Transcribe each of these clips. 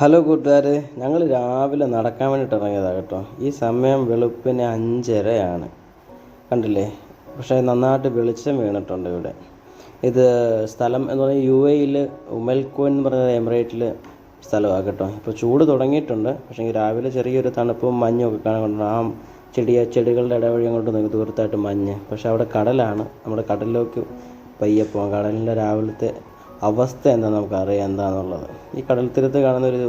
Hello കൂട്ടുകാരെ ഞങ്ങൾ രാവിലെ നടക്കാൻ വേണ്ടിയിട്ട് ഇറങ്ങിയതാണ് കേട്ടോ. ഈ സമയം വെളുപ്പിന് അഞ്ചരയാണ്. കണ്ടില്ലേ? പക്ഷേ നന്നായിട്ട് വെളിച്ചം വീണിട്ടുണ്ട് ഇവിടെ. ഇത് സ്ഥലം എന്ന് പറഞ്ഞാൽ യു എയിൽ ഉമൽക്കോ എന്ന് പറഞ്ഞ എമിറേറ്റിൽ സ്ഥലമാണ് കേട്ടോ. ഇപ്പോൾ ചൂട് തുടങ്ങിയിട്ടുണ്ട്. പക്ഷേ രാവിലെ ചെറിയൊരു തണുപ്പും മഞ്ഞും ഒക്കെ കാണുന്നുണ്ട് ആ ചെടിയ ചെടികളുടെ ഇടവഴി അങ്ങോട്ട് നിങ്ങൾക്ക് ദൂരത്തായിട്ട് മഞ്ഞ്. പക്ഷേ അവിടെ കടലാണ്. നമ്മുടെ കടലിലേക്ക് പയ്യെ പോകാം. കടലിന്റെ രാവിലത്തെ അവസ്ഥ എന്താ നമുക്കറിയാം എന്താണെന്നുള്ളത് ഈ കടൽ തീരത്ത് കാണുന്നൊരു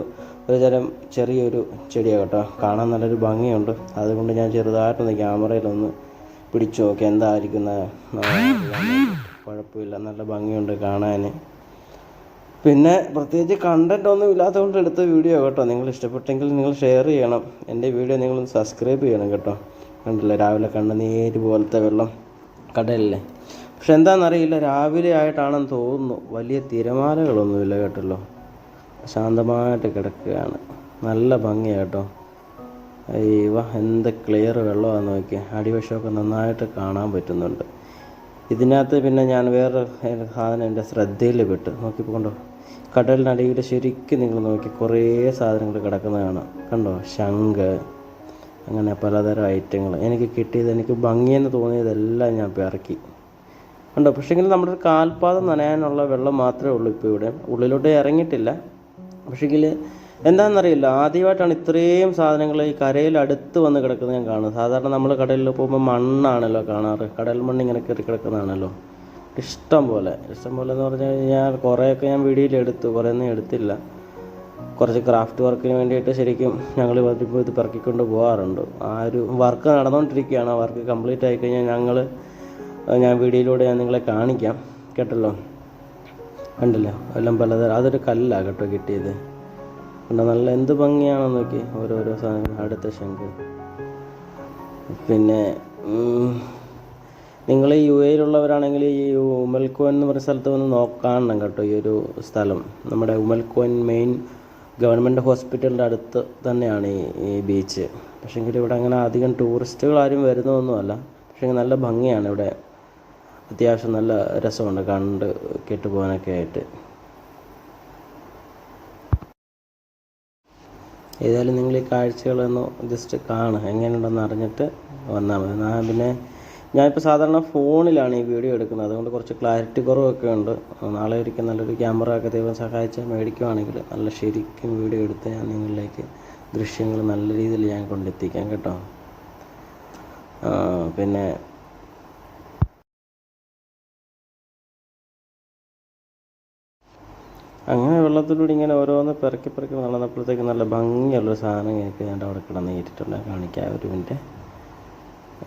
ഒരു തരം ചെറിയൊരു ചെടിയാണ് കേട്ടോ. കാണാൻ നല്ലൊരു ഭംഗിയുണ്ട്. അതുകൊണ്ട് ഞാൻ ചെറുതായിട്ടൊന്ന് ക്യാമറയിലൊന്ന് പിടിച്ചു നോക്കി എന്തായിരിക്കുന്ന കുഴപ്പമില്ല. നല്ല ഭംഗിയുണ്ട് കാണാൻ പിന്നെ പ്രത്യേകിച്ച് കണ്ടന്റ് ഒന്നും ഇല്ലാത്തതുകൊണ്ട് എടുത്ത വീഡിയോ കേട്ടോ. നിങ്ങൾ ഇഷ്ടപ്പെട്ടെങ്കിൽ നിങ്ങൾ ഷെയർ ചെയ്യണം. എന്റെ വീഡിയോ നിങ്ങൾ സബ്സ്ക്രൈബ് ചെയ്യണം കേട്ടോ. കണ്ടില്ല? രാവിലെ കണ്ണുനീര് പോലത്തെ വെള്ളം കടലിലെ. പക്ഷെ എന്താണെന്നറിയില്ല രാവിലെ ആയിട്ടാണെന്ന് തോന്നുന്നു. വലിയ തിരമാലകളൊന്നുമില്ല കേട്ടല്ലോ. ശാന്തമായിട്ട് കിടക്കുകയാണ്. നല്ല ഭംഗിയാണ് കേട്ടോ. അയ്യവ എന്ത് ക്ലിയർ വെള്ളമാണെന്ന് നോക്കിയാൽ അടിവശമൊക്കെ നന്നായിട്ട് കാണാൻ പറ്റുന്നുണ്ട്. ഇതിനകത്ത് പിന്നെ ഞാൻ വേറെ സാധനം എന്റെ ശ്രദ്ധയിൽ പെട്ട്. നോക്കിപ്പോണ്ടോ കടലിനടിയിൽ ശരിക്കും നിങ്ങൾ നോക്കി കുറേ സാധനങ്ങൾ കിടക്കുന്ന കാണാം. കണ്ടോ? ശംഖ് അങ്ങനെ പലതരം ഐറ്റങ്ങൾ. എനിക്ക് കിട്ടിയത് എനിക്ക് ഭംഗിയെന്ന് തോന്നിയതെല്ലാം ഞാൻ പിറക്കി. ഉണ്ടോ പക്ഷേങ്കിൽ നമ്മുടെ കാൽപാദം നനയാനുള്ള വെള്ളം മാത്രമേ ഉള്ളൂ ഇപ്പോൾ ഇവിടെ. ഉള്ളിലോട്ട് ഇറങ്ങിയിട്ടില്ല. പക്ഷേങ്കിൽ എന്താണെന്നറിയില്ല. ആദ്യമായിട്ടാണ് ഇത്രയും സാധനങ്ങൾ ഈ കരയിൽ അടുത്ത് വന്ന് കിടക്കുന്നത് ഞാൻ കാണുന്നത്. സാധാരണ നമ്മൾ കടലിൽ പോകുമ്പോൾ മണ്ണാണല്ലോ കാണാറ്. കടൽ മണ്ണ് ഇങ്ങനെ കയറി കിടക്കുന്നതാണല്ലോ. ഇഷ്ടം പോലെ. ഇഷ്ടം പോലെ എന്ന് പറഞ്ഞു കഴിഞ്ഞാൽ കുറേയൊക്കെ ഞാൻ വീഡിയോയിൽ എടുത്തു. കുറേയൊന്നും എടുത്തില്ല. കുറച്ച് ക്രാഫ്റ്റ് വർക്കിന് വേണ്ടിയിട്ട് ശരിക്കും ഞങ്ങൾ ഇപ്പോൾ ഇത് പെറുക്കിക്കൊണ്ട് പോകാറുണ്ട് ആ ഒരു വർക്ക് നടന്നുകൊണ്ടിരിക്കുകയാണ് ആ വർക്ക് കംപ്ലീറ്റ് ആയിക്കഴിഞ്ഞാൽ ഞങ്ങൾ ഞാൻ വീഡിയോയിലൂടെ ഞാൻ നിങ്ങളെ കാണിക്കാം. കേട്ടല്ലോ? കണ്ടല്ലോ? എല്ലാം പലതരം അതൊരു കല്ലാണ് കേട്ടോ കിട്ടിയത്. കണ്ടോ? നല്ല എന്ത് ഭംഗിയാണോ നോക്കി. ഓരോരോ സാധനങ്ങൾ. അടുത്ത ശംഖ്. പിന്നെ നിങ്ങൾ യു എയിലുള്ളവരാണെങ്കിൽ ഈ ഉമൽക്കോൻ എന്ന് പറഞ്ഞ സ്ഥലത്ത് വന്ന് നോക്കാണണം കേട്ടോ ഈ ഒരു സ്ഥലം. നമ്മുടെ ഉമൽക്കോൻ മെയിൻ ഗവൺമെന്റ് ഹോസ്പിറ്റലിന്റെ അടുത്ത് തന്നെയാണ് ഈ ഈ ബീച്ച്. പക്ഷേങ്കിൽ ഇവിടെ അങ്ങനെ അധികം ടൂറിസ്റ്റുകൾ ആരും വരുന്നതൊന്നുമല്ല. പക്ഷേ നല്ല ഭംഗിയാണ് ഇവിടെ. അത്യാവശ്യം നല്ല രസമുണ്ട് കണ്ട് കെട്ടുപോകാനൊക്കെ ആയിട്ട്. ഏതായാലും നിങ്ങൾ ഈ കാഴ്ചകളൊന്ന് ജസ്റ്റ് കാണുക എങ്ങനെയുണ്ടെന്ന് അറിഞ്ഞിട്ട് വന്നാൽ മതി. ഞാൻ പിന്നെ ഞാനിപ്പോൾ സാധാരണ ഫോണിലാണ് ഈ വീഡിയോ എടുക്കുന്നത്. അതുകൊണ്ട് കുറച്ച് ക്ലാരിറ്റി കുറവൊക്കെ ഉണ്ട്. നാളെ ഒരിക്കൽ നല്ലൊരു ക്യാമറ ഒക്കെ ദൈവം സഹായിച്ച് മേടിക്കുവാണെങ്കിൽ നല്ല ശരിക്കും വീഡിയോ എടുത്ത് ഞാൻ നിങ്ങളിലേക്ക് ദൃശ്യങ്ങൾ നല്ല രീതിയിൽ ഞാൻ കൊണ്ടെത്തിക്കാം കേട്ടോ. പിന്നെ അങ്ങനെ വെള്ളത്തിലൂടെ ഇങ്ങനെ ഓരോന്ന് പെറുക്കി പെറുക്കി നടന്നപ്പോഴത്തേക്ക് നല്ല ഭംഗിയുള്ളൊരു സാധനം എനിക്ക് ഞാൻ അവിടെ കിടന്ന് ഏറ്റിട്ടുണ്ട്. കാണിക്കാം ഒരു മിനിറ്റ്.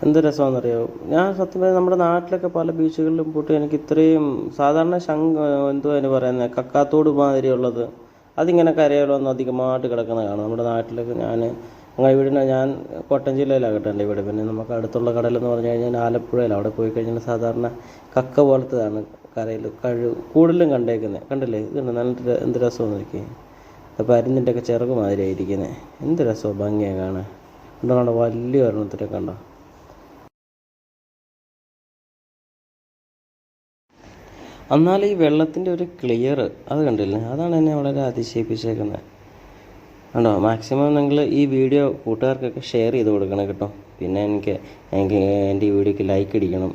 എന്ത് രസമാണെന്നറിയോ? ഞാൻ സത്യം പറഞ്ഞാൽ നമ്മുടെ നാട്ടിലൊക്കെ പല ബീച്ചുകളിലും പോയിട്ട് എനിക്ക് ഇത്രയും സാധാരണ ശംഖ് എന്തോ അതിന് പറയുന്നത് കക്കാത്തോട് മാതിരിയുള്ളത് അതിങ്ങനെ കരയിലൊന്നും അധികമായിട്ട് കിടക്കുന്ന കാണാം. നമ്മുടെ നാട്ടിലൊക്കെ ഞാൻ അങ്ങനെ ഇവിടെ ഞാൻ കോട്ടയം ജില്ലയിലാകട്ടെ എന്റെ ഇവിടെ. പിന്നെ നമുക്ക് അടുത്തുള്ള കടലെന്ന് പറഞ്ഞു കഴിഞ്ഞാൽ ആലപ്പുഴയിൽ അവിടെ പോയി കഴിഞ്ഞാൽ സാധാരണ കക്ക പോലത്തതാണ്. കരയിൽ കഴിവ് കൂടുതലും കണ്ടേക്കുന്നത് കണ്ടല്ലേ? ഇത് നല്ല എന്ത് രസമെന്ന് നോക്കി അപ്പോൾ അരിഞ്ഞിന്റെ ഒക്കെ ചിറക് മാതിരിയായിരിക്കുന്നത് എന്ത് രസമാണ് ഭംഗിയാണ് കാണാൻ. കണ്ടോ കണ്ടോ വലിയ ഒരെണ്ണത്തിനെ കണ്ടോ. എന്നാൽ ഈ വെള്ളത്തിന്റെ ഒരു ക്ലിയർ അത് കണ്ടില്ലേ? അതാണ് എന്നെ വളരെ അതിശയിപ്പിച്ചേക്കുന്നത് കണ്ടോ മാക്സിമം നിങ്ങൾ ഈ വീഡിയോ കൂട്ടുകാർക്കൊക്കെ ഷെയർ ചെയ്ത് കൊടുക്കണം കേട്ടോ. പിന്നെ എനിക്ക് എനിക്ക് എന്റെ ഈ വീഡിയോക്ക് ലൈക്ക് അടിക്കണം.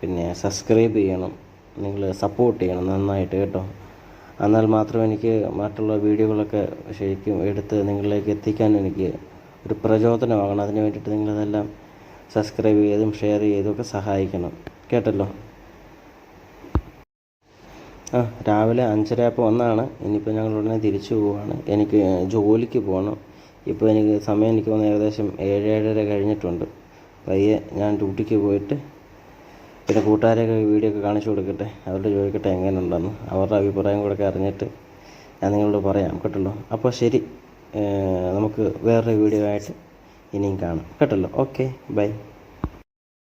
പിന്നെ സബ്സ്ക്രൈബ് ചെയ്യണം. നിങ്ങൾ സപ്പോർട്ട് ചെയ്യണം നന്നായിട്ട് കേട്ടോ. എന്നാൽ മാത്രം എനിക്ക് മറ്റുള്ള വീഡിയോകളൊക്കെ ശരിക്കും എടുത്ത് നിങ്ങളിലേക്ക് എത്തിക്കാൻ എനിക്ക് ഒരു പ്രചോദനമാകണം. അതിന് വേണ്ടിയിട്ട് നിങ്ങളതെല്ലാം സബ്സ്ക്രൈബ് ചെയ്തും ഷെയർ ചെയ്തും ഒക്കെ സഹായിക്കണം. കേട്ടല്ലോ? ആ രാവിലെ അഞ്ചര അഞ്ചരയപ്പോൾ ഒന്നാണ് ഇനിയിപ്പോൾ ഞങ്ങൾ ഉടനെ തിരിച്ചു പോവുകയാണ് എനിക്ക് ജോലിക്ക് പോകണം. ഇപ്പോൾ എനിക്ക് സമയം എനിക്ക് വന്ന് ഏകദേശം ഏഴ് ഏഴര കഴിഞ്ഞിട്ടുണ്ട്. പയ്യെ ഞാൻ ഡ്യൂട്ടിക്ക് പോയിട്ട് പിന്നെ കൂട്ടുകാരെയൊക്കെ വീഡിയോ ഒക്കെ കാണിച്ചു കൊടുക്കട്ടെ? അവരോട് ചോദിക്കട്ടെ എങ്ങനെയുണ്ടെന്ന്. അവരുടെ അഭിപ്രായം കൂടെ ഒക്കെ അറിഞ്ഞിട്ട് ഞാൻ നിങ്ങളോട് പറയാം. കേട്ടല്ലോ? അപ്പോൾ ശരി. നമുക്ക് വേറൊരു വീഡിയോ ആയിട്ട് ഇനിയും കാണാം. കേട്ടല്ലോ? Okay bye